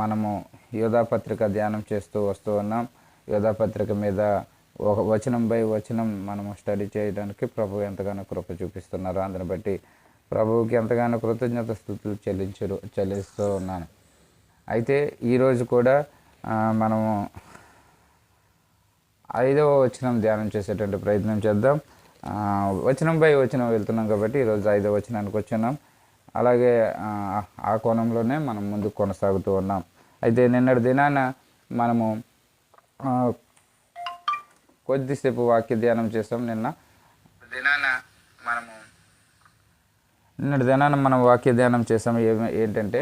మనము యోధాపత్రిక ధ్యానం చేస్తూ వస్తూ ఉన్నాం. యోధాపత్రిక మీద ఒక వచనం బై వచనం మనము స్టడీ చేయడానికి ప్రభు ఎంతగానో కృప చూపిస్తున్నారు అందుని బట్టి ప్రభువుకి ఎంతగానో కృతజ్ఞత స్థుతులు చెల్లించరు చెల్లిస్తూ ఉన్నాను. అయితే ఈరోజు కూడా మనము ఐదవ వచనం ధ్యానం చేసేటువంటి ప్రయత్నం చేద్దాం. వచనం బై వచనం వెళ్తున్నాం కాబట్టి ఈరోజు ఐదవ వచనానికి వచ్చినాం అలాగే ఆ, కోణంలోనే మనం ముందుకు కొనసాగుతూ ఉన్నాం. అయితే నిన్నటి దినాన మనము కొద్దిసేపు వాక్య ధ్యానం చేస్తాం నిన్న. దినాన మనము నిన్నటి దినాన మనం వాక్య ధ్యానం చేసాం ఏమి ఏంటంటే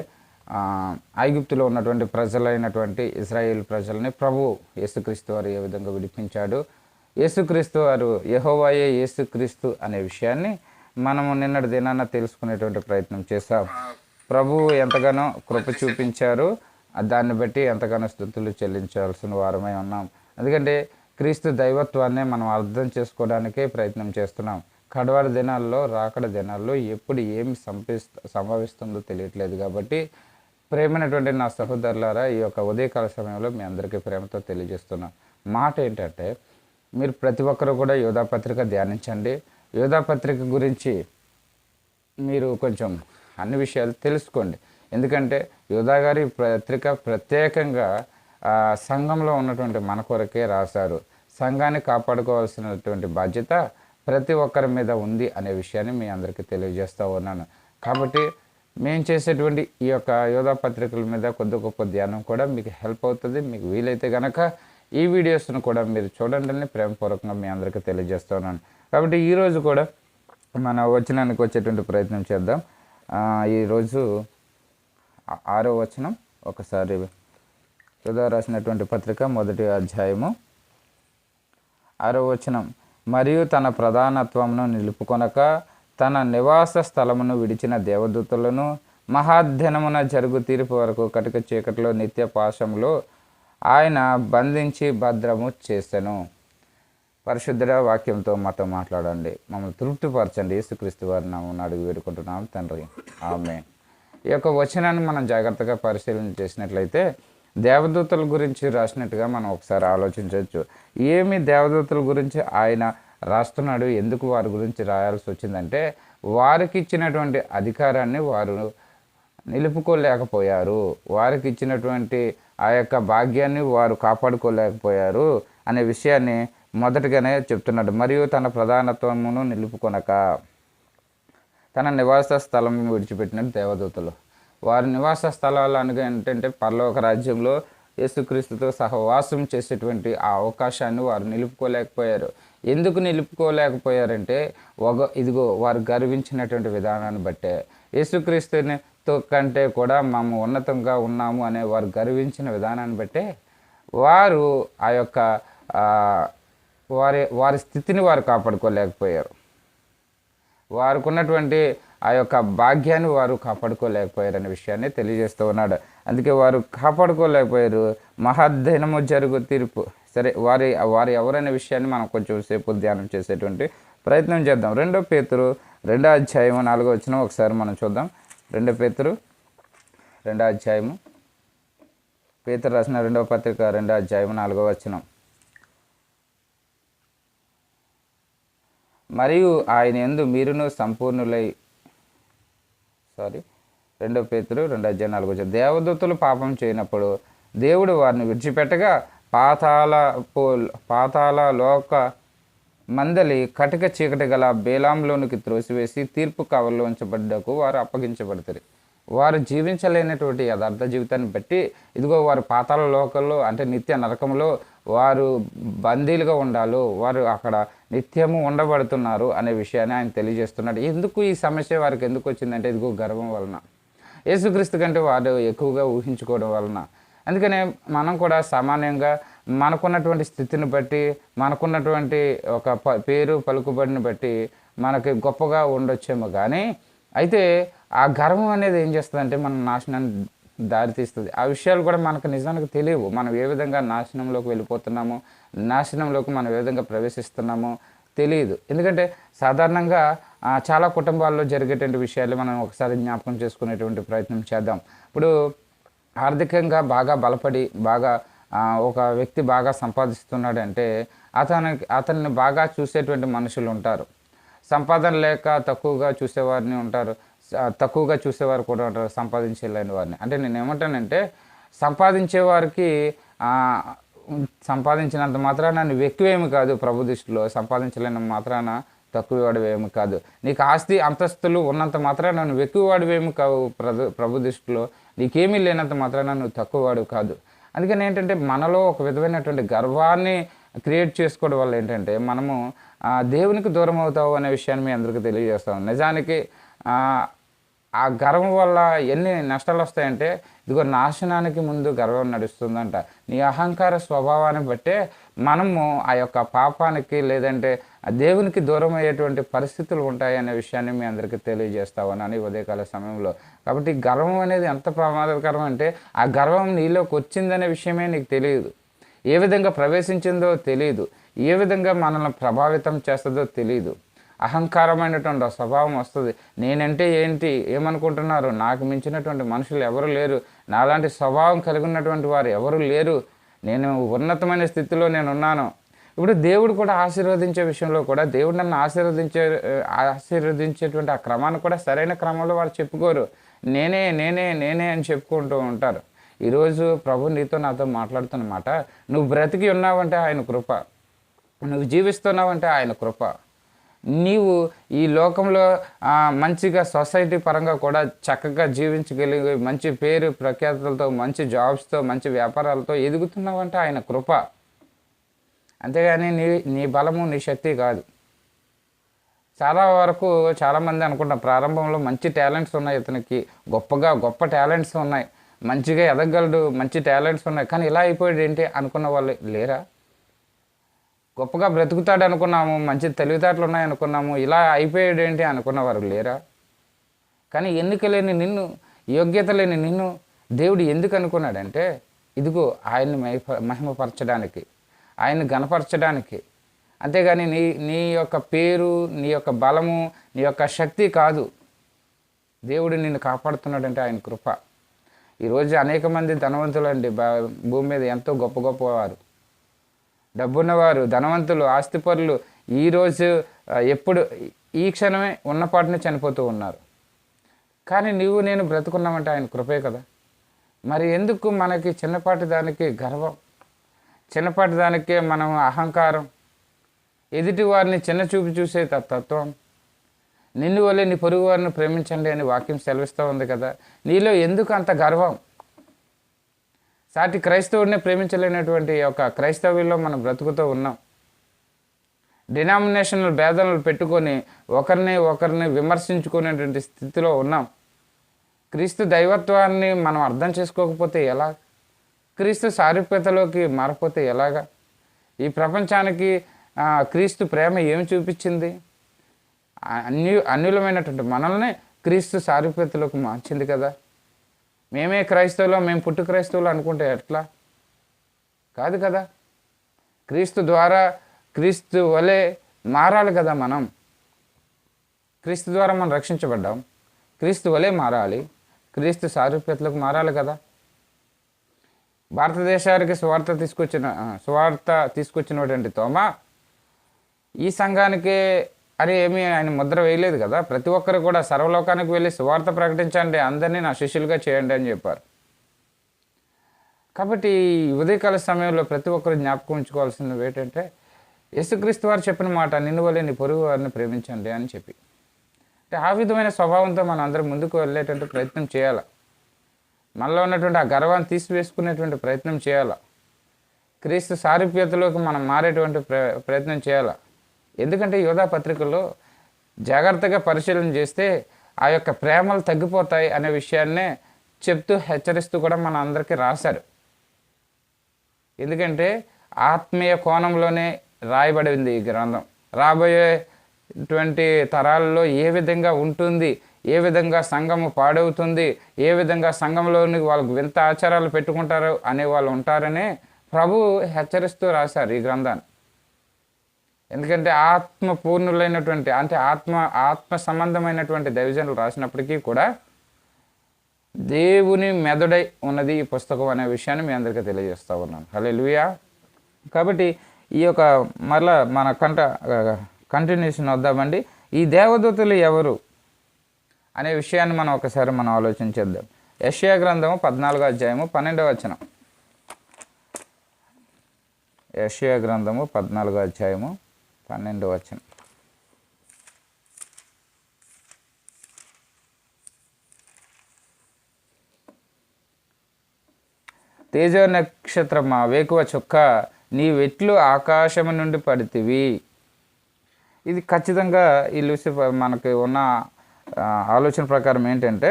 ఐగుప్తులో ఉన్నటువంటి ప్రజలైనటువంటి ఇజ్రాయేల్ ప్రజల్ని ప్రభు యేసుక్రీస్తు వారు ఏ విధంగా విడిపించాడు? యేసుక్రీస్తు వారు యెహోవాయే యేసుక్రీస్తు అనే విషయాన్ని మనము నిన్నటి దినాన తెలుసుకునేటువంటి ప్రయత్నం చేశాం. ప్రభు ఎంతగానో కృప చూపించారు. దాన్ని బట్టి ఎంతగానో స్థుతులు చెల్లించాల్సిన వారమై ఉన్నాం. ఎందుకంటే క్రీస్తు దైవత్వాన్ని మనం అర్థం చేసుకోవడానికే ప్రయత్నం చేస్తున్నాం. కడవారి దినాల్లో రాకడ దినాల్లో ఎప్పుడు ఏమి సంపిస్త సంభవిస్తుందో తెలియట్లేదు కాబట్టి ప్రేమైనటువంటి నా సహోదరులారా ఈ యొక్క ఉదయకాల సమయంలో మీ అందరికీ ప్రేమతో తెలియజేస్తున్నాం. మాట ఏంటంటే మీరు ప్రతి ఒక్కరూ కూడా యోధాపత్రిక ధ్యానించండి. యోధాపత్రిక గురించి మీరు కొంచెం అన్ని విషయాలు తెలుసుకోండి. ఎందుకంటే యోధా గారి పత్రిక ప్రత్యేకంగా సంఘంలో ఉన్నటువంటి మన కొరకే రాశారు. సంఘాన్ని కాపాడుకోవాల్సినటువంటి బాధ్యత ప్రతి ఒక్కరి మీద ఉంది అనే విషయాన్ని మీ అందరికీ తెలియజేస్తూ ఉన్నాను. కాబట్టి మేము చేసేటువంటి ఈ యొక్క యోధా పత్రికల మీద కొద్ది గొప్ప ధ్యానం కూడా మీకు హెల్ప్ అవుతుంది. మీకు వీలైతే కనుక ఈ వీడియోస్ను కూడా మీరు చూడండి ప్రేమపూర్వకంగా మీ అందరికీ తెలియజేస్తున్నాను కాబట్టి ఈరోజు కూడా మన వచనానికి వచ్చేటువంటి ప్రయత్నం చేద్దాం. ఈరోజు ఆరో వచనం ఒకసారి యోధా రాసినటువంటి పత్రిక మొదటి అధ్యాయము. ఆరో వచనం మరియు తన ప్రధానత్వమును నిలుపుకొనక తన నివాస స్థలమును విడిచిన దేవదూతలను మహాధ్యనమున జరుగు తీర్పు వరకు కటిక చీకటిలో నిత్య పాశంలో ఆయన బంధించి భద్రము చేసెను. పరిశుద్ధుడ వాక్యంతో మాతో మాట్లాడండి. మమ్మల్ని తృప్తిపరచండి. యేసుక్రీస్తు వారి నామం అడుగు వేడుకుంటున్నాం తండ్రి. ఆమె ఈ యొక్క వచనాన్ని మనం జాగ్రత్తగా పరిశీలన చేసినట్లయితే దేవదూతల గురించి రాసినట్టుగా మనం ఒకసారి ఆలోచించవచ్చు. ఏమి దేవదూతల గురించి ఆయన రాస్తున్నాడు ఎందుకు వారి గురించి రాయాల్సి వచ్చిందంటే వారికి ఇచ్చినటువంటి అధికారాన్ని వారు నిలుపుకోలేకపోయారు. వారికి ఇచ్చినటువంటి ఆ యొక్క భాగ్యాన్ని వారు కాపాడుకోలేకపోయారు అనే విషయాన్ని మొదటిగానే చెప్తున్నాడు మరియు తన ప్రధానత్వమును నిలుపుకొనక తన నివాస స్థలం విడిచిపెట్టిన దేవదూతలు. వారి నివాస స్థలాలు అనగా ఏంటంటే పర్లోక రాజ్యంలో యేసుక్రీస్తుతో సహవాసం చేసేటువంటి ఆ అవకాశాన్ని వారు నిలుపుకోలేకపోయారు. ఎందుకు నిలుపుకోలేకపోయారంటే ఒక ఇదిగో వారు గర్వించినటువంటి విధానాన్ని బట్టే. యేసుక్రీస్తునితో కంటే కూడా మేము ఉన్నతంగా ఉన్నాము అనే వారు గర్వించిన విధానాన్ని బట్టే వారు ఆ యొక్క వారి వారి స్థితిని వారు కాపాడుకోలేకపోయారు. వారికి ఉన్నటువంటి ఆ యొక్క భాగ్యాన్ని వారు కాపాడుకోలేకపోయారు అనే విషయాన్ని తెలియజేస్తూ ఉన్నాడు. అందుకే వారు కాపాడుకోలేకపోయారు. మహాధ్యనము జరుగు తీర్పు. సరే వారి వారు ఎవరనే విషయాన్ని మనం కొంచెం సేపు ధ్యానం చేసేటువంటి ప్రయత్నం చేద్దాం. రెండో పేతురు రెండో అధ్యాయము నాలుగో వచ్చిన ఒకసారి మనం చూద్దాం. రెండో పేతురు రెండో అధ్యాయము. పేతురు రాసిన రెండవ పత్రిక రెండో అధ్యాయము నాలుగో వచ్చినాం మరియు ఆయన ఎందు మీరును సంపూర్ణులై సారీ రెండో పేతులు రెండో అధ్యాయం నాలుగు వచ్చారు దేవదూతలు పాపం చేయనప్పుడు దేవుడు వారిని విడిచిపెట్టగా పాతాల పో పాతాల లోక మందలి కటిక చీకటి గల బేలాంలోనికి త్రోసివేసి తీర్పు కవర్లో ఉంచబడ్డకు వారు అప్పగించబడతారు. వారు జీవించలేనటువంటి యథార్థ జీవితాన్ని బట్టి ఇదిగో వారు పాతాల లోకంలో అంటే నిత్య నరకంలో వారు బందీలుగా ఉండాలి వారు అక్కడ నిత్యము ఉండబడుతున్నారు అనే విషయాన్ని ఆయన తెలియజేస్తున్నాడు. ఎందుకు ఈ సమస్య వారికి ఎందుకు వచ్చిందంటే ఇదిగో గర్వం వలన. యేసుక్రీస్తు కంటే వారు ఎక్కువగా ఊహించుకోవడం వలన. అందుకనే మనం కూడా సామాన్యంగా మనకున్నటువంటి స్థితిని బట్టి మనకున్నటువంటి ఒక ప పేరు పలుకుబడిని బట్టి మనకి గొప్పగా ఉండొచ్చేమో కానీ అయితే ఆ గర్వం అనేది ఏం చేస్తుందంటే మన నాశనాన్ని దారితీస్తుంది. ఆ విషయాలు కూడా మనకు నిజానికి తెలియవు. మనం ఏ విధంగా నాశనంలోకి వెళ్ళిపోతున్నామో నాశనంలోకి మనం ఏ విధంగా ప్రవేశిస్తున్నామో తెలియదు. ఎందుకంటే సాధారణంగా చాలా కుటుంబాల్లో జరిగేటువంటి విషయాలు మనం ఒకసారి జ్ఞాపకం చేసుకునేటువంటి ప్రయత్నం చేద్దాం. ఇప్పుడు ఆర్థికంగా బాగా బలపడి బాగా ఒక వ్యక్తి బాగా సంపాదిస్తున్నాడు అంటే అతనికి అతన్ని బాగా చూసేటువంటి మనుషులు ఉంటారు. సంపాదన లేక తక్కువగా చూసేవారిని ఉంటారు. తక్కువగా చూసేవారు కూడా ఉంటారు సంపాదించలేని వారిని. అంటే నేను ఏమంటానంటే సంపాదించేవారికి సంపాదించినంత మాత్రాన నువ్వు ఎక్కువేమి కాదు ప్రభు దృష్టిలో సంపాదించలేని మాత్రాన తక్కువ వాడివేమి కాదు. నీకు ఆస్తి అంతస్తులు ఉన్నంత మాత్రాన నువ్వు ఎక్కువ వాడివేమి కావు ప్రభు ప్రభు దృష్టిలో. నీకేమీ లేనంత మాత్రాన నువ్వు తక్కువ వాడు కాదు. అందుకని ఏంటంటే మనలో ఒక విధమైనటువంటి గర్వాన్ని క్రియేట్ చేసుకోవడం వల్ల ఏంటంటే మనము దేవునికి దూరం అవుతావు అనే విషయాన్ని మీ అందరికీ తెలియజేస్తాం నిజానికి ఆ, గర్వం వల్ల ఎన్ని నష్టాలు వస్తాయంటే ఇదిగో నాశనానికి ముందు గర్వం నడుస్తుందంట. నీ అహంకార స్వభావాన్ని బట్టే మనము ఆ యొక్క పాపానికి లేదంటే ఆ దేవునికి దూరం అయ్యేటువంటి పరిస్థితులు ఉంటాయి అనే విషయాన్ని మీ అందరికీ తెలియజేస్తావనని ఉదయకాల సమయంలో. కాబట్టి గర్వం అనేది ఎంత ప్రమాదకరం అంటే ఆ గర్వం నీలోకి వచ్చిందనే విషయమే నీకు తెలియదు. ఏ విధంగా ప్రవేశించిందో తెలియదు ఏ విధంగా మనల్ని ప్రభావితం చేస్తుందో తెలియదు అహంకారమైనటువంటి స్వభావం వస్తుంది. నేనంటే ఏంటి? ఏమనుకుంటున్నారు? నాకు మించినటువంటి మనుషులు ఎవరు లేరు. నాలాంటి స్వభావం కలిగి ఉన్నటువంటి వారు ఎవరు లేరు. నేను ఉన్నతమైన స్థితిలో నేను ఉన్నాను ఇప్పుడు దేవుడు కూడా ఆశీర్వదించే విషయంలో కూడా దేవుడు నన్ను ఆశీర్వదించే ఆశీర్వదించేటువంటి ఆ క్రమాన్ని కూడా సరైన క్రమంలో వారు చెప్పుకోరు. నేనే నేనే నేనే అని చెప్పుకుంటూ ఉంటారు. ఈరోజు ప్రభు నీతో నాతో మాట్లాడుతున్నమాట. నువ్వు బ్రతికి ఉన్నావంటే ఆయన కృప. నువ్వు జీవిస్తున్నావంటే ఆయన కృప. నీవు ఈ లోకంలో మంచిగా సొసైటీ పరంగా కూడా చక్కగా జీవించగలిగి మంచి పేరు ప్రఖ్యాతులతో మంచి జాబ్స్తో మంచి వ్యాపారాలతో ఎదుగుతున్నావంటే ఆయన కృప. అంతేగాని నీ నీ బలము నీ శక్తి కాదు. చాలా వరకు చాలామంది అనుకుంటాం ప్రారంభంలో మంచి టాలెంట్స్ ఉన్నాయి ఇతనికి గొప్పగా గొప్ప టాలెంట్స్ ఉన్నాయి. మంచిగా ఎదగలడు మంచి టాలెంట్స్ ఉన్నాయి. కానీ ఇలా అయిపోయాడు ఏంటి అనుకున్న వాళ్ళు లేరా? గొప్పగా బ్రతుకుతాడు అనుకున్నాము మంచి తెలివితేటలు ఉన్నాయి అనుకున్నాము ఇలా అయిపోయాడు ఏంటి అనుకున్నవారు లేరా? కానీ ఎన్నిక లేని నిన్ను యోగ్యత లేని నిన్ను దేవుడు ఎందుకు అనుకున్నాడంటే ఇదిగో ఆయన్ని మహిమపరచడానికి ఆయన్ని గణపరచడానికి అంతేగాని నీ నీ యొక్క పేరు నీ యొక్క బలము నీ యొక్క శక్తి కాదు. దేవుడు నిన్ను కాపాడుతున్నాడంటే ఆయన కృప. ఈరోజు అనేక మంది ధనవంతులు అండి భూమి మీద ఎంతో గొప్ప గొప్పవారు. డబ్బున్నవారు ధనవంతులు ఆస్తిపరులు ఈరోజు ఎప్పుడు ఈ క్షణమే ఉన్నపాటునే చనిపోతూ ఉన్నారు. కానీ నీవు నేను బ్రతుకున్నామంటే ఆయన కృపే కదా. మరి ఎందుకు మనకి చిన్నపాటి దానికి గర్వం? చిన్నపాటి దానికే మనం అహంకారం? ఎదుటి వారిని చిన్న చూపు చూసే తత్వం? నిన్ను వల్లే నీ పొరుగు వారిని ప్రేమించండి అని వాక్యం సెలవిస్తూ ఉంది కదా. నీలో ఎందుకు అంత గర్వం? సాటి క్రైస్తవుడిని ప్రేమించలేనటువంటి ఒక క్రైస్తవ్యంలో మనం బ్రతుకుతూ ఉన్నాం. డినామినేషనల్ భేదాలు పెట్టుకొని ఒకరిని ఒకరిని విమర్శించుకునేటువంటి స్థితిలో ఉన్నాం. క్రీస్తు దైవత్వాన్ని మనం అర్థం చేసుకోకపోతే ఎలా? క్రీస్తు సారూప్యతలోకి మారిపోతే ఎలాగా? ఈ ప్రపంచానికి క్రీస్తు ప్రేమ ఏమి చూపించింది? అన్యు అన్యులమైనటువంటి మనల్ని క్రీస్తు సారూప్యతలోకి మార్చింది కదా. మేమే క్రైస్తవులు మేము పుట్టు క్రైస్తవులు అనుకుంటే ఎట్లా? కాదు కదా. క్రీస్తు ద్వారా క్రీస్తు వలె మారాలి కదా మనం. క్రీస్తు ద్వారా మనం రక్షించబడ్డాం. క్రీస్తు వలె మారాలి. క్రీస్తు సారూప్యతలకు మారాలి కదా. భారతదేశానికి సువార్త తీసుకొచ్చిన సువార్త తీసుకొచ్చినటువంటి తోమ ఈ సంఘానికి అరే ఏమి ఆయన ముద్ర వేయలేదు కదా. ప్రతి ఒక్కరు కూడా సర్వలోకానికి వెళ్ళి సువార్త ప్రకటించండి అందరినీ నా శిష్యులుగా చేయండి అని చెప్పారు. కాబట్టి ఉదయకాల సమయంలో ప్రతి ఒక్కరు జ్ఞాపకం ఉంచుకోవాల్సినవి ఏంటంటే యేసుక్రీస్తు వారు చెప్పిన మాట నిన్ను వల్లే నీ పొరుగు వారిని ప్రేమించండి అని చెప్పి. అంటే ఆ విధమైన స్వభావంతో మనం అందరం ముందుకు వెళ్ళేటువంటి ప్రయత్నం చేయాలి? మనలో ఉన్నటువంటి ఆ గర్వాన్ని తీసివేసుకునేటువంటి ప్రయత్నం చేయాలి? క్రీస్తు సారూప్యతలోకి మనం మారేటువంటి ప్ర ప్రయత్నం చేయాలి? ఎందుకంటే యోధా పత్రికలో జాగ్రత్తగా పరిశీలన చేస్తే ఆ యొక్క ప్రేమలు తగ్గిపోతాయి అనే విషయాన్నే చెప్తూ హెచ్చరిస్తూ కూడా మన అందరికీ రాశారు. ఎందుకంటే ఆత్మీయ కోణంలోనే రాయబడింది ఈ గ్రంథం. రాబోయేటువంటి తరాల్లో ఏ విధంగా ఉంటుంది ఏ విధంగా సంఘము పాడవుతుంది ఏ విధంగా సంఘంలోని వాళ్ళకు వింత ఆచారాలు పెట్టుకుంటారు అనే వాళ్ళు ఉంటారని ప్రభు హెచ్చరిస్తూ రాశారు ఈ గ్రంథాన్ని. ఎందుకంటే ఆత్మ పూర్ణులైనటువంటి అంటే ఆత్మ ఆత్మ సంబంధమైనటువంటి దైవజనులు రాసినప్పటికీ కూడా దేవుని మెదడై ఉన్నది ఈ పుస్తకం అనే విషయాన్ని మీ అందరికీ తెలియజేస్తూ ఉన్నాను. హలో లుయా కాబట్టి ఈ యొక్క మరలా మన కంట కంటిన్యూషన్ వద్దామండి. ఈ దేవదూతలు ఎవరు అనే విషయాన్ని మనం ఒకసారి మనం ఆలోచించేద్దాం యష్యా గ్రంథము పద్నాలుగో అధ్యాయము పన్నెండవ వచనం. యష్యా గ్రంథము పద్నాలుగో అధ్యాయము పన్నెండు వచ్చిన తేజో నక్షత్రమా వేకువ చుక్క నీ వెట్లు ఆకాశము నుండి పడితివి. ఇది ఖచ్చితంగా ఈ లూసిఫర్ మనకి ఉన్న ఆలోచన ప్రకారం ఏంటంటే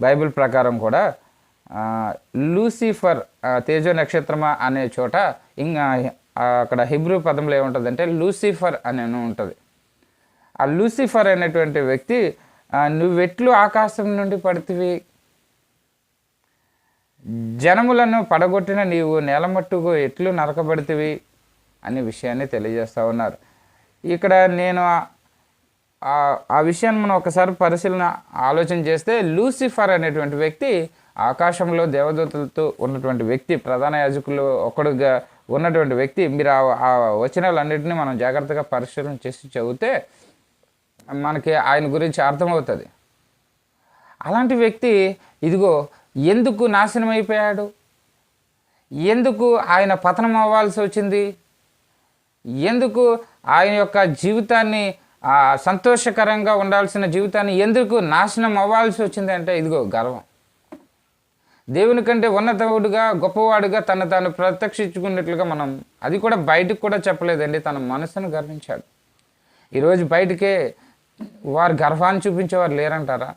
బైబిల్ ప్రకారం కూడా లూసిఫర్ తేజో నక్షత్రమా అనే చోట ఇంకా అక్కడ హిబ్రూ పదంలో ఏముంటుందంటే లూసిఫర్ అని ఉంటుంది. ఆ లూసిఫర్ అనేటువంటి వ్యక్తి నువ్వు నువ్వెట్లు ఆకాశం నుండి పడితివి. జనములను పడగొట్టిన నీవు నేలమట్టుకు ఎట్లు నరకబడితివి అనే విషయాన్ని తెలియజేస్తూ ఉన్నారు. ఇక్కడ నేను ఆ- ఆ- ఆ విషయాన్ని మనం ఒకసారి పరిశీలన ఆలోచన చేస్తే లూసిఫర్ అనేటువంటి వ్యక్తి ఆకాశంలో దేవదూతలతో ఉన్నటువంటి వ్యక్తి ప్రధాన యాజకులు ఒకడుగా ఉన్నటువంటి వ్యక్తి మీరు ఆ వచనాలన్నింటినీ మనం జాగ్రత్తగా పరిశీలన చేసి చదివితే మనకి ఆయన గురించి అర్థమవుతుంది. అలాంటి వ్యక్తి ఇదిగో ఎందుకు నాశనం అయిపోయాడు? ఎందుకు ఆయన పతనం అవ్వాల్సి వచ్చింది? ఎందుకు ఆయన యొక్క జీవితాన్ని సంతోషకరంగా ఉండాల్సిన జీవితాన్ని ఎందుకు నాశనం అవ్వాల్సి వచ్చింది అంటే ఇదిగో గర్వం. దేవుని కంటే ఉన్నతవుడుగా గొప్పవాడుగా తను తాను ప్రత్యక్షించుకున్నట్లుగా మనం అది కూడా బయటకు కూడా చెప్పలేదండి తన మనసును గర్వించాడు. ఈరోజు బయటికే వారు గర్వాన్ని చూపించేవారు లేరంటారా?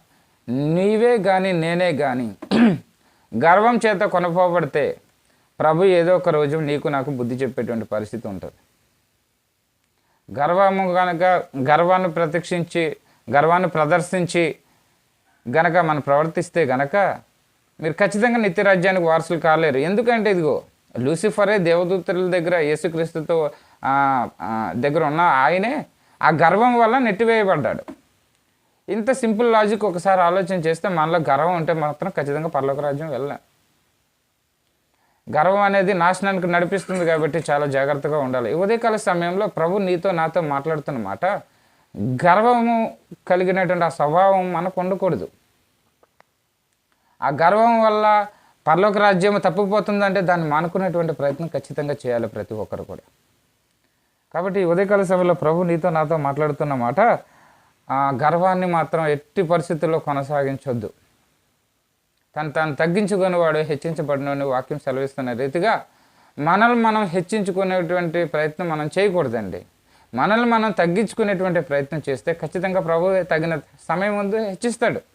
నీవే కానీ నేనే కానీ గర్వం చేత కొనపోబడితే ప్రభు ఏదో ఒక రోజు నీకు నాకు బుద్ధి చెప్పేటువంటి పరిస్థితి ఉంటుంది. గర్వము కనుక గర్వాన్ని ప్రత్యక్షించి గర్వాన్ని ప్రదర్శించి గనక మనం ప్రవర్తిస్తే గనక మీరు ఖచ్చితంగా నిత్యరాజ్యానికి వారసులు కాలేరు. ఎందుకంటే ఇదిగో లూసిఫరే దేవదూతల దగ్గర యేసుక్రీస్తుతో దగ్గర ఉన్న ఆయనే ఆ గర్వం వల్ల నెట్టివేయబడ్డాడు. ఇంత సింపుల్ లాజిక్ ఒకసారి ఆలోచన చేస్తే మనలో గర్వం ఉంటే మాత్రం ఖచ్చితంగా పర్లోక రాజ్యం వెళ్ళాం గర్వం అనేది నాశనానికి నడిపిస్తుంది కాబట్టి చాలా జాగ్రత్తగా ఉండాలి. ఉదయకాల సమయంలో ప్రభు నీతో నాతో మాట్లాడుతున్నమాట. గర్వము కలిగినటువంటి ఆ స్వభావం మనకు ఉండకూడదు. ఆ గర్వం వల్ల పర్లోక రాజ్యం తప్పిపోతుందంటే దాన్ని మానుకునేటువంటి ప్రయత్నం ఖచ్చితంగా చేయాలి ప్రతి ఒక్కరు కూడా. కాబట్టి ఉదయకాల సమయంలో ప్రభు నీతో నాతో మాట్లాడుతున్న మాట ఆ గర్వాన్ని మాత్రం ఎట్టి పరిస్థితుల్లో కొనసాగించొద్దు. తను తాను తగ్గించుకునేవాడు హెచ్చించబడినని వాక్యం సెలవిస్తున్న రీతిగా మనల్ని మనం హెచ్చించుకునేటువంటి ప్రయత్నం మనం చేయకూడదండి. మనల్ని మనం తగ్గించుకునేటువంటి ప్రయత్నం చేస్తే ఖచ్చితంగా ప్రభు తగిన సమయం ముందు హెచ్చిస్తాడు.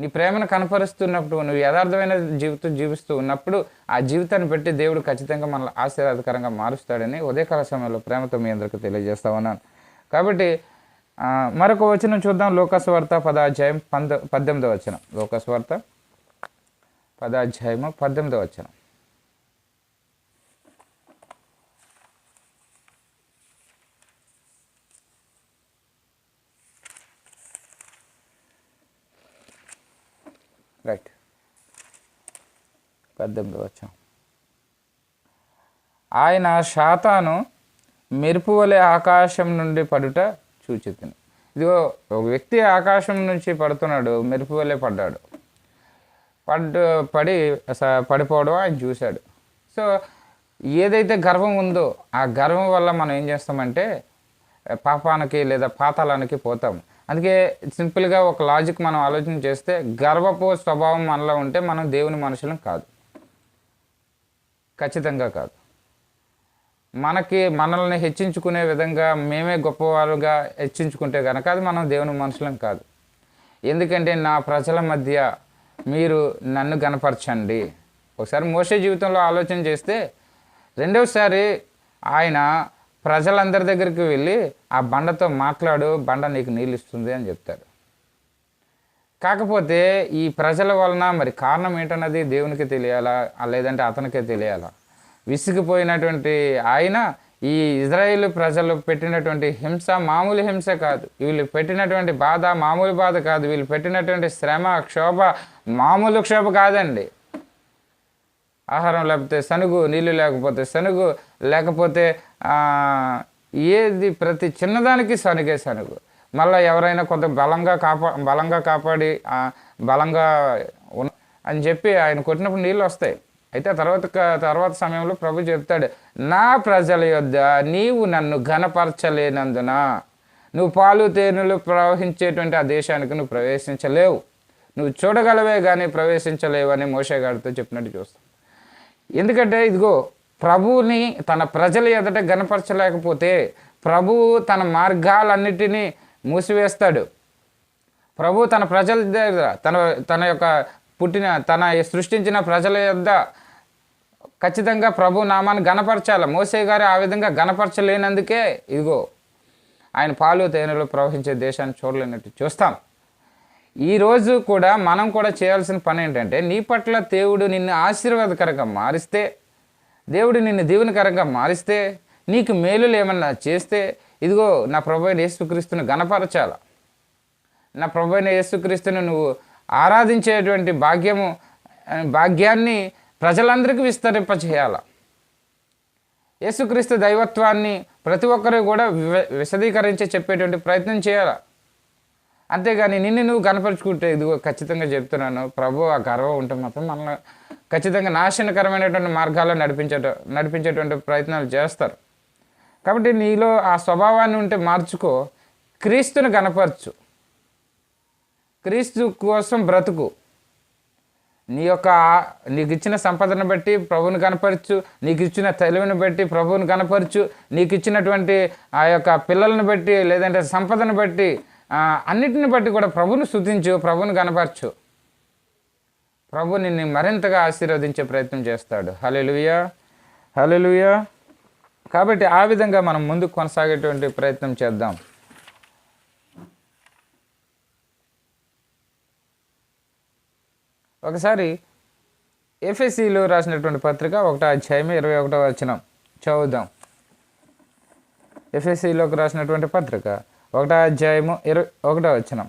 నీ ప్రేమను కనపరుస్తున్నప్పుడు నువ్వు యథార్థమైన జీవితం జీవిస్తూ ఉన్నప్పుడు ఆ జీవితాన్ని పెట్టి దేవుడు ఖచ్చితంగా మనల్ని ఆశీర్వాదకరంగా మారుస్తాడని ఉదయకాల సమయంలో ప్రేమతో మీ అందరికీ తెలియజేస్తా ఉన్నాను. కాబట్టి మరొక వచనం చూద్దాం. లోకస్వార్త పదాధ్యాయం పంద పద్దెనిమిదో వచనం. లోకస్వార్త పదాధ్యాయము పద్దెనిమిదో వచనం. రైట్. పద్దెనిమిది వచ్చాం ఆయన శాతాను మెరుపు వలె ఆకాశం నుండి పడుట చూచితిని. ఇదిగో ఒక వ్యక్తి ఆకాశం నుంచి పడుతున్నాడు మెరుపు వలె పడ్డాడు. పడ్డు పడి స- పడిపోవడం ఆయన చూశాడు. సో ఏదైతే గర్వం ఉందో ఆ గర్వం వల్ల మనం ఏం చేస్తామంటే పాపానికి లేదా పాతాళానికి పోతాం అందుకే సింపుల్గా ఒక లాజిక్ మనం ఆలోచన చేస్తే గర్వపు స్వభావం మనలో ఉంటే మనం దేవుని మనుషులం కాదు. ఖచ్చితంగా కాదు. మనకి మనల్ని హెచ్చించుకునే విధంగా మేమే గొప్పవారుగా హెచ్చించుకుంటే కనుక అది మనం దేవుని మనుషులం కాదు. ఎందుకంటే నా ప్రజల మధ్య మీరు నన్ను గనపరచండి. ఒకసారి మోసే జీవితంలో ఆలోచన చేస్తే రెండవసారి ఆయన ప్రజలందరి దగ్గరికి వెళ్ళి ఆ బండతో మాట్లాడు బండ నీకు నీళ్ళు ఇస్తుంది అని చెప్తారు. కాకపోతే ఈ ప్రజల వలన మరి కారణం ఏంటన్నది దేవునికి తెలియాలా? లేదంటే అతనికే తెలియాలా? విసిగిపోయినటువంటి ఆయన ఈ ఇజ్రాయిల్ ప్రజలు పెట్టినటువంటి హింస మామూలు హింస కాదు. వీళ్ళు పెట్టినటువంటి బాధ మామూలు బాధ కాదు. వీళ్ళు పెట్టినటువంటి శ్రమ క్షోభ మామూలు క్షోభ కాదండి. ఆహారం లేకపోతే సనుగు నీళ్ళు లేకపోతే సనుగు లేకపోతే ఏది ప్రతి చిన్నదానికి సనుగే సనుగు మళ్ళీ ఎవరైనా కొంత బలంగా కాపా బలంగా కాపాడి బలంగా ఉన్న అని చెప్పి ఆయన కొట్టినప్పుడు నీళ్ళు వస్తాయి. అయితే తర్వాత తర్వాత సమయంలో ప్రభు చెప్తాడు నా ప్రజల యొద్ద నీవు నన్ను ఘనపరచలేనందున నువ్వు పాలు తేనెలు ప్రవహించేటువంటి ఆ దేశానికి నువ్వు ప్రవేశించలేవు. నువ్వు చూడగలవే కానీ ప్రవేశించలేవు అని మోసగాడితో చెప్పినట్టు చూస్తాం. ఎందుకంటే ఇదిగో ప్రభువుని తన ప్రజల ఎదుట గనపరచలేకపోతే ప్రభువు తన మార్గాలన్నిటినీ మూసివేస్తాడు. ప్రభు తన ప్రజల దగ్గర తన తన యొక్క పుట్టిన తన సృష్టించిన ప్రజల యొద్ద ఖచ్చితంగా ప్రభు నామాన్ని గనపరచాలి మోసే గారు ఆ విధంగా గనపరచలేనందుకే ఇదిగో ఆయన పాలు తేనెలు ప్రవహించే దేశాన్ని చూడలేనట్టు చూస్తాం. ఈరోజు కూడా మనం కూడా చేయాల్సిన పని ఏంటంటే నీ పట్ల దేవుడు నిన్ను ఆశీర్వాదకరంగా మారిస్తే దేవుడు నిన్ను దీవెనకరంగా మారిస్తే నీకు మేలులు ఏమన్నా చేస్తే ఇదిగో నా ప్రభు అయిన యేసుక్రీస్తుని గణపరచాల? నా ప్రభు యేసుక్రీస్తుని నువ్వు ఆరాధించేటువంటి భాగ్యము భాగ్యాన్ని ప్రజలందరికీ విస్తరింపచేయాల? యేసుక్రీస్తు దైవత్వాన్ని ప్రతి ఒక్కరు కూడా వి- విశదీకరించి చెప్పేటువంటి ప్రయత్నం చేయాలి? అంతేగాని నిన్ను నువ్వు కనపరుచుకుంటే ఇదిగో ఖచ్చితంగా చెప్తున్నాను. ప్రభు ఆ గర్వం ఉంటే మాత్రం మనల్ని ఖచ్చితంగా నాశనకరమైనటువంటి మార్గాల్లో నడిపించేట నడిపించేటువంటి ప్రయత్నాలు చేస్తారు. కాబట్టి నీలో ఆ స్వభావాన్ని ఉంటే మార్చుకో. క్రీస్తుని కనపరచు క్రీస్తు కోసం బ్రతుకు. నీ యొక్క నీకు ఇచ్చిన సంపదను బట్టి ప్రభువుని కనపరచు నీకు ఇచ్చిన తెలివిని బట్టి ప్రభువుని కనపరచు నీకు ఇచ్చినటువంటి ఆ యొక్క పిల్లలను బట్టి లేదంటే సంపదను బట్టి అన్నిటిని బట్టి కూడా ప్రభుని స్థుతించు ప్రభుని కనపరచు ప్రభు నిన్ను మరింతగా ఆశీర్వదించే ప్రయత్నం చేస్తాడు. హలెలుయా హలెలుయా కాబట్టి ఆ విధంగా మనం ముందుకు కొనసాగేటువంటి ప్రయత్నం చేద్దాం. ఒకసారి ఎఫ్ఎస్సిలో రాసినటువంటి పత్రిక ఒకటో అధ్యాయం ఇరవై ఒకటో వచనం చదువుదాం. ఎఫ్ఎస్సిలోకి రాసినటువంటి పత్రిక ఒకటో అధ్యాయము ఇరవై ఒకటో వచ్చినాం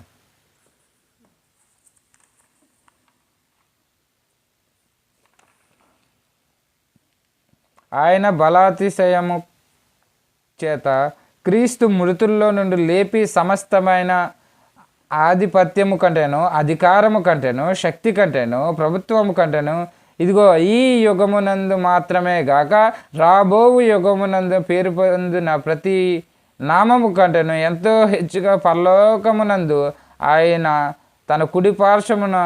ఆయన బలాతిశయము చేత క్రీస్తు మృతుల్లో నుండి లేపి సమస్తమైన ఆధిపత్యము కంటేను అధికారము కంటేను శక్తి కంటేను ప్రభుత్వము కంటేను ఇదిగో ఈ యుగమునందు మాత్రమే గాక రాబోవు యుగమునందు పేరు పొందిన ప్రతి నామము కంటేను ఎంతో హెచ్చుగా పరలోకమునందు ఆయన తన కుడి పార్శ్వమున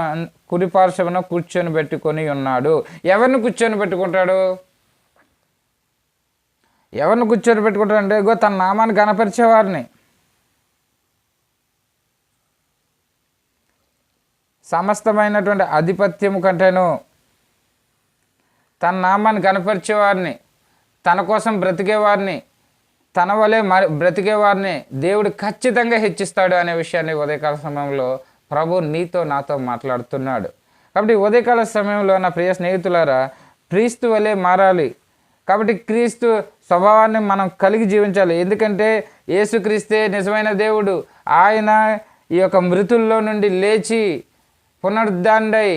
కుడి పార్శ్వమున కూర్చొని పెట్టుకొని ఉన్నాడు. ఎవరిని కూర్చొని పెట్టుకుంటాడు? ఎవరిని కూర్చొని పెట్టుకుంటాడంటే ఇగో తన నామాన్ని కనపరిచేవారిని సమస్తమైనటువంటి ఆధిపత్యము కంటేను తన నామాన్ని కనపరిచేవారిని తన కోసం బ్రతికేవారిని తన వలె మరి బ్రతికేవారిని దేవుడు ఖచ్చితంగా హెచ్చిస్తాడు అనే విషయాన్ని ఉదయకాల సమయంలో ప్రభు నీతో నాతో మాట్లాడుతున్నాడు. కాబట్టి ఉదయకాల సమయంలో నా ప్రియ స్నేహితులారా క్రీస్తు వలె మారాలి. కాబట్టి క్రీస్తు స్వభావాన్ని మనం కలిగి జీవించాలి. ఎందుకంటే యేసుక్రీస్తే నిజమైన దేవుడు. ఆయన ఈ యొక్క మృతుల్లో నుండి లేచి పునరుద్ధాండై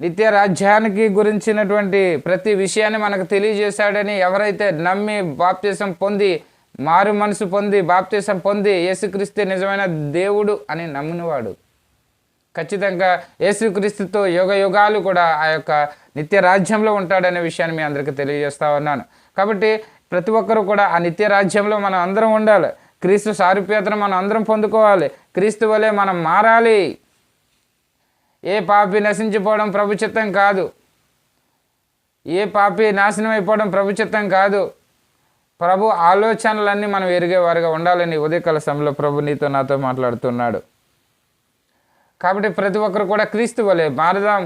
నిత్య రాజ్యానికి గురించినటువంటి ప్రతి విషయాన్ని మనకు తెలియజేశాడని ఎవరైతే నమ్మి బాప్తీసం పొంది మారు మనసు పొంది బాప్తీసం పొంది యేసుక్రీస్తే నిజమైన దేవుడు అని నమ్మినవాడు. ఖచ్చితంగా యేసుక్రీస్తుతో యుగ యుగాలు కూడా ఆ యొక్క నిత్య రాజ్యంలో ఉంటాడనే విషయాన్ని మీ అందరికీ తెలియజేస్తా ఉన్నాను. కాబట్టి ప్రతి ఒక్కరూ కూడా ఆ నిత్య రాజ్యంలో మనం అందరం ఉండాలి. క్రీస్తు సారూప్యతను మనం అందరం పొందుకోవాలి. క్రీస్తు వలె మనం మారాలి. ఏ పాపి నశించిపోవడం ప్రభుచిత్తం కాదు. ఏ పాపి నాశనం అయిపోవడం ప్రభుచిత్తం కాదు. ప్రభు ఆలోచనలన్నీ మనం ఎరిగేవారుగా ఉండాలని ఉదయకాల సమయంలో ప్రభు నీతో నాతో మాట్లాడుతున్నాడు. కాబట్టి ప్రతి ఒక్కరు కూడా క్రీస్తు వలె మారుదాం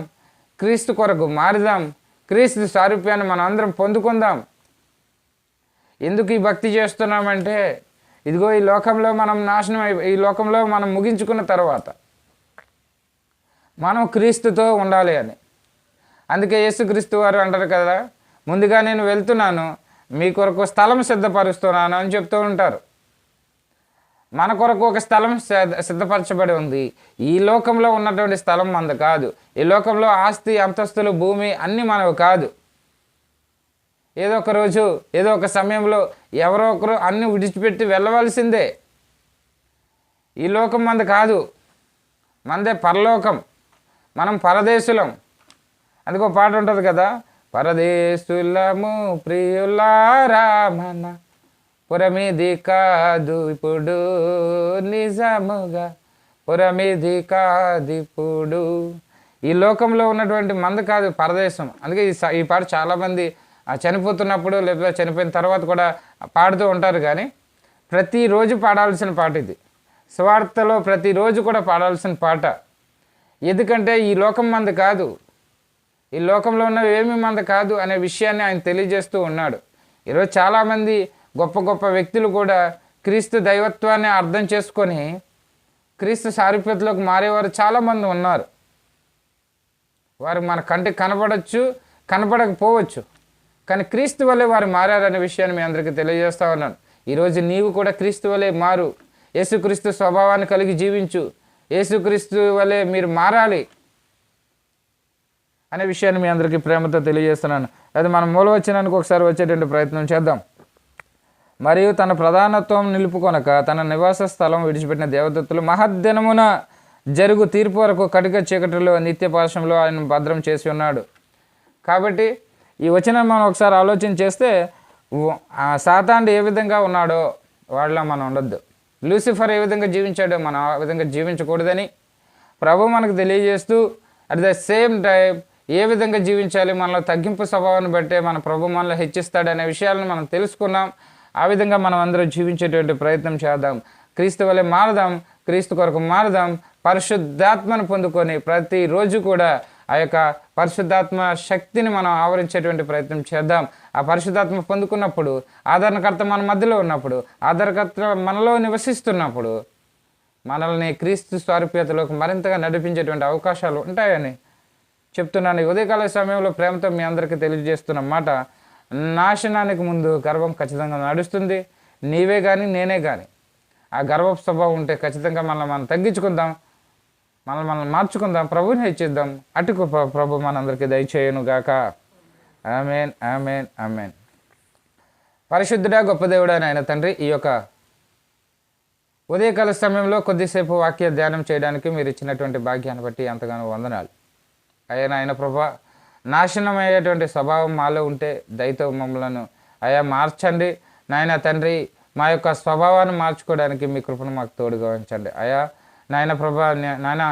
క్రీస్తు కొరకు మారుదాం క్రీస్తు సారూప్యాన్ని మనం అందరం పొందుకుందాం. ఎందుకు ఈ భక్తి చేస్తున్నామంటే ఇదిగో ఈ లోకంలో మనం నాశనం అయి ఈ లోకంలో మనం ముగించుకున్న తర్వాత మనం క్రీస్తుతో ఉండాలి అని. అందుకే యేసుక్రీస్తు వారు అంటారు కదా ముందుగా నేను వెళ్తున్నాను మీ కొరకు స్థలం సిద్ధపరుస్తున్నాను అని చెప్తూ ఉంటారు. మన కొరకు ఒక స్థలం సిద్ధ- సిద్ధపరచబడి ఉంది. ఈ లోకంలో ఉన్నటువంటి స్థలం మనది కాదు. ఈ లోకంలో ఆస్తి అంతస్తులు భూమి అన్నీ మనవి కాదు. ఏదో ఒక రోజు ఏదో ఒక సమయంలో ఎవరో ఒకరు అన్ని విడిచిపెట్టి వెళ్ళవలసిందే. ఈ లోకం మంది కాదు. మనదే పరలోకం. మనం పరదేశులం. అందుకో పాట ఉంటుంది కదా? పరదేశులము ప్రియులారామన పురమిది కాదు ఇప్పుడు నిజముగా పురమిది కాదు ఇప్పుడు. ఈ లోకంలో ఉన్నటువంటి మంది కాదు పరదేశం. అందుకే ఈ స- ఈ పాట చాలామంది చనిపోతున్నప్పుడు లేకపోతే చనిపోయిన తర్వాత కూడా పాడుతూ ఉంటారు కానీ ప్రతిరోజు పాడాల్సిన పాట ఇది. స్వార్థలో ప్రతిరోజు కూడా పాడాల్సిన పాట. ఎందుకంటే ఈ లోకం మంది కాదు. ఈ లోకంలో ఉన్నవి ఏమీ మంద కాదు అనే విషయాన్ని ఆయన తెలియజేస్తూ ఉన్నాడు. ఈరోజు చాలామంది గొప్ప గొప్ప వ్యక్తులు కూడా క్రీస్తు దైవత్వాన్ని అర్థం చేసుకొని క్రీస్తు సారూప్యతలోకి మారేవారు చాలామంది ఉన్నారు. వారు మన కంటికి కనపడవచ్చు కనపడకపోవచ్చు కానీ క్రీస్తు వల్లే వారు మారారనే విషయాన్ని మీ అందరికీ తెలియజేస్తూ ఉన్నాను. ఈరోజు నీవు కూడా క్రీస్తు వలె మారు. యేసుక్రీస్తు స్వభావాన్ని కలిగి జీవించు. యేసుక్రీస్తు వలె మీరు మారాలి. అనే విషయాన్ని మీ అందరికీ ప్రేమతో తెలియజేస్తున్నాను. అది మనం మూల వచ్చినానికి ఒకసారి వచ్చేటువంటి ప్రయత్నం చేద్దాం. మరియు తన ప్రధానత్వం నిలుపుకొనక తన నివాస స్థలం విడిచిపెట్టిన దేవదత్తులు మహద్దినమున జరుగు తీర్పు వరకు కటిక చీకటిలో నిత్యపాశంలో ఆయన భద్రం చేసి ఉన్నాడు. కాబట్టి ఈ వచనం మనం ఒకసారి ఆలోచన చేస్తే ఆ సాతాండు ఏ విధంగా ఉన్నాడో వాళ్ళ మనం ఉండొద్దు. లూసిఫర్ ఏ విధంగా జీవించాడో మనం ఆ విధంగా జీవించకూడదని ప్రభు మనకు తెలియజేస్తూ అట్ ద సేమ్ టైం ఏ విధంగా జీవించాలి మనలో తగ్గింపు స్వభావాన్ని బట్టే మన ప్రభు మనలో హెచ్చిస్తాడనే విషయాలను మనం తెలుసుకున్నాం. ఆ విధంగా మనం అందరూ జీవించేటువంటి ప్రయత్నం చేద్దాం. క్రీస్తు వలె మారదాం క్రీస్తు కొరకు మారదాం పరిశుద్ధాత్మను పొందుకొని ప్రతిరోజు కూడా ఆ యొక్క పరిశుద్ధాత్మ శక్తిని మనం ఆవరించేటువంటి ప్రయత్నం చేద్దాం. ఆ పరిశుద్ధాత్మ పొందుకున్నప్పుడు ఆదరణకర్త మన మధ్యలో ఉన్నప్పుడు ఆదరణకర్త మనలో నివసిస్తున్నప్పుడు మనల్ని క్రీస్తు స్వారూప్యతలోకి మరింతగా నడిపించేటువంటి అవకాశాలు ఉంటాయని చెప్తున్నాను. ఉదయకాల సమయంలో ప్రేమతో మీ అందరికీ తెలియజేస్తున్న మాట నాశనానికి ముందు గర్వం ఖచ్చితంగా నడుస్తుంది. నీవే కానీ నేనే కానీ ఆ గర్వ స్వభావం ఉంటే ఖచ్చితంగా మనల్ని మనం తగ్గించుకుందాం. మనల్ని మనం మార్చుకుందాం. ప్రభుని హెచ్చిద్దాం. అటుకు ప్ర- ప్రభు మనందరికీ దయచేయను గాక ఆమెన్ ఆమెన్ ఆమెన్. పరిశుద్ధుడా గొప్ప దేవుడా నాయన తండ్రి ఈ యొక్క ఉదయకాల సమయంలో కొద్దిసేపు వాక్య ధ్యానం చేయడానికి మీరు ఇచ్చినటువంటి భాగ్యాన్ని బట్టి ఎంతగానో వందనాలు. అయ్యా నాయన ప్రభా నాశనం అయ్యేటువంటి స్వభావం మాలో ఉంటే దయతో మమ్మలను అయా మార్చండి. నాయన తండ్రి మా యొక్క స్వభావాన్ని మార్చుకోవడానికి మీ కృపను మాకు తోడుగా ఉంచండి. అయా నాయన ప్రభా నాయన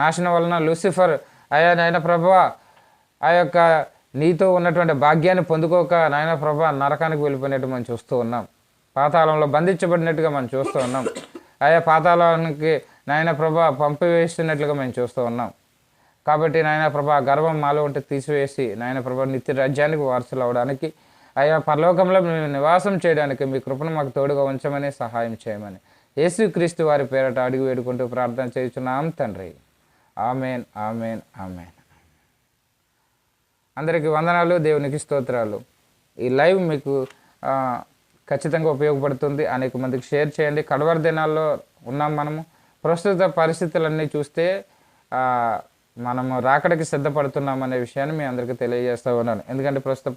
నాశనం వలన లూసిఫర్ అయా నాయన ప్రభా ఆ యొక్క నీతో ఉన్నటువంటి భాగ్యాన్ని పొందుకోక నాయన ప్రభా నరకానికి వెళ్ళిపోయినట్టు మనం చూస్తూ ఉన్నాం. పాతాళంలో బంధించబడినట్టుగా మనం చూస్తూ ఉన్నాం. ఆయా పాతాళానికి నాయన ప్రభా పంపివేస్తున్నట్లుగా మేము చూస్తూ ఉన్నాం. కాబట్టి నాయన ప్రభా గర్వం మాలో ఉంటే తీసివేసి నాయన ప్రభా నిత్య రాజ్యానికి వారసులు అవడానికి ఆయా పరలోకంలో మేము నివాసం చేయడానికి మీ కృపను మాకు తోడుగా ఉంచమని సహాయం చేయమని యేసుక్రీస్తు వారి పేరట అడిగి వేడుకుంటూ ప్రార్థన చేస్తున్నాం తండ్రి. Amen amen amen. అందరికీ వందనాలు దేవునికి స్తోత్రాలు. ఈ లైవ్ మీకు ఖచ్చితంగా ఉపయోగపడుతుంది. అనేక మందికి షేర్ చేయండి. కడవర దినాల్లో ఉన్నాం మనము. ప్రస్తుత పరిస్థితులన్నీ చూస్తే మనము రాకడికి సిద్ధపడుతున్నాం అనే విషయాన్ని మీ అందరికీ తెలియజేస్తూ ఉన్నాను. ఎందుకంటే ప్రస్తుత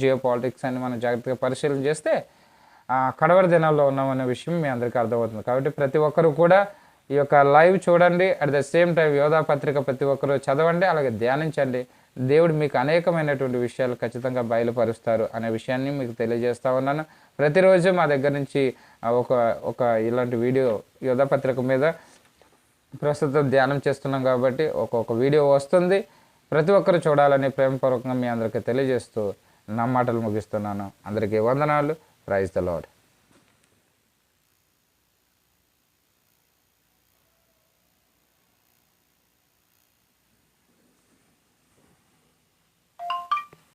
జియో పాలిటిక్స్ అని మనం జాగ్రత్తగా పరిశీలన చేస్తే ఆ, కడవరి దినాల్లో ఉన్నామనే విషయం మీ అందరికీ అర్థమవుతుంది. కాబట్టి ప్రతి ఒక్కరు కూడా ఈ యొక్క లైవ్ చూడండి అట్ ద సేమ్ టైం యోధా పత్రిక ప్రతి ఒక్కరు చదవండి అలాగే ధ్యానించండి. దేవుడు మీకు అనేకమైనటువంటి విషయాలు ఖచ్చితంగా బయలుపరుస్తారు అనే విషయాన్ని మీకు తెలియజేస్తూ ఉన్నాను. ప్రతిరోజు మా దగ్గర నుంచి ఒక ఒక ఇలాంటి వీడియో యోధా పత్రిక మీద ప్రస్తుతం ధ్యానం చేస్తున్నాం కాబట్టి ఒక్కొక్క వీడియో వస్తుంది. ప్రతి ఒక్కరు చూడాలని ప్రేమపూర్వకంగా మీ అందరికీ తెలియజేస్తూ నా మాటలు ముగిస్తున్నాను. అందరికీ వందనాలు. Praise the lord